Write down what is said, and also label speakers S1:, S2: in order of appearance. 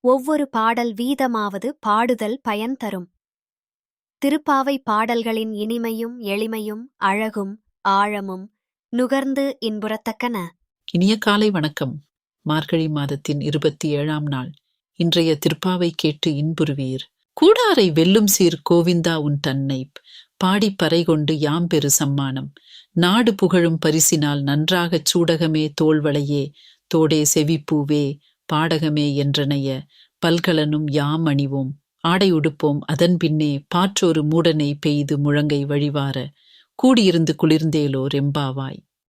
S1: ஒவ்வொரு பாடல் வீதமாவது பாடுதல் பயன் தரும். திருப்பாவை பாடல்களின் இனிமையும் எளிமையும் அழகும் ஆழமும் நுகர்ந்து இன்புறத்தக்கன.
S2: இனிய காலை வணக்கம். மார்கழி மாதத்தின் இருபத்தி ஏழாம் நாள். இன்றைய திருப்பாவை கேட்டு இன்புறுவீர். கூடாரை வெல்லும் சீர் கோவிந்தா உன் தன்னை பாடி பறை கொண்டு யாம் பெரு சம்மானம். நாடு புகழும் பரிசினால் நன்றாகச் சூடகமே தோல்வளையே. தோடே செவிப்பூவே. பாடகமே என்றனைய பல்கலனும் யாம் அணிவோம். ஆடை உடுப்போம். அதன் பின்னே பாற்றொரு மூடனை பெய்து முழங்கை வழிவார. கூடியிருந்து குளிர்ந்தேலோ ரெம்பாவாய்.